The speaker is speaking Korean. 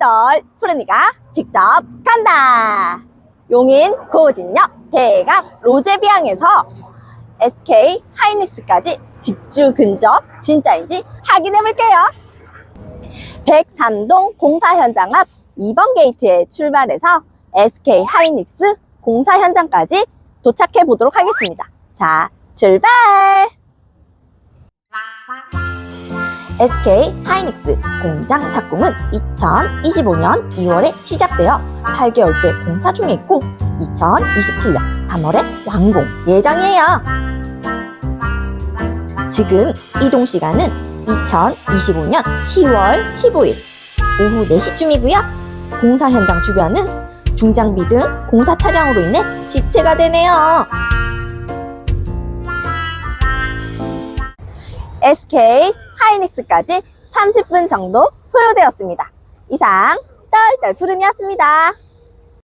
똘똘 푸르니가 직접 간다. 용인 고진역 대각 로제비앙에서 SK 하이닉스까지 직주 근접 진짜인지 확인해 볼게요. 103동 공사 현장 앞 2번 게이트에 출발해서 SK 하이닉스 공사 현장까지 도착해 보도록 하겠습니다. 자, 출발! SK 하이닉스 공장 착공은 2025년 2월에 시작되어 8개월째 공사 중에 있고 2027년 3월에 완공 예정이에요. 지금 이동 시간은 2025년 10월 15일 오후 4시쯤이고요. 공사 현장 주변은 중장비 등 공사 차량으로 인해 지체가 되네요. SK 하이닉스까지 30분 정도 소요되었습니다. 이상 떨떨 푸른이었습니다.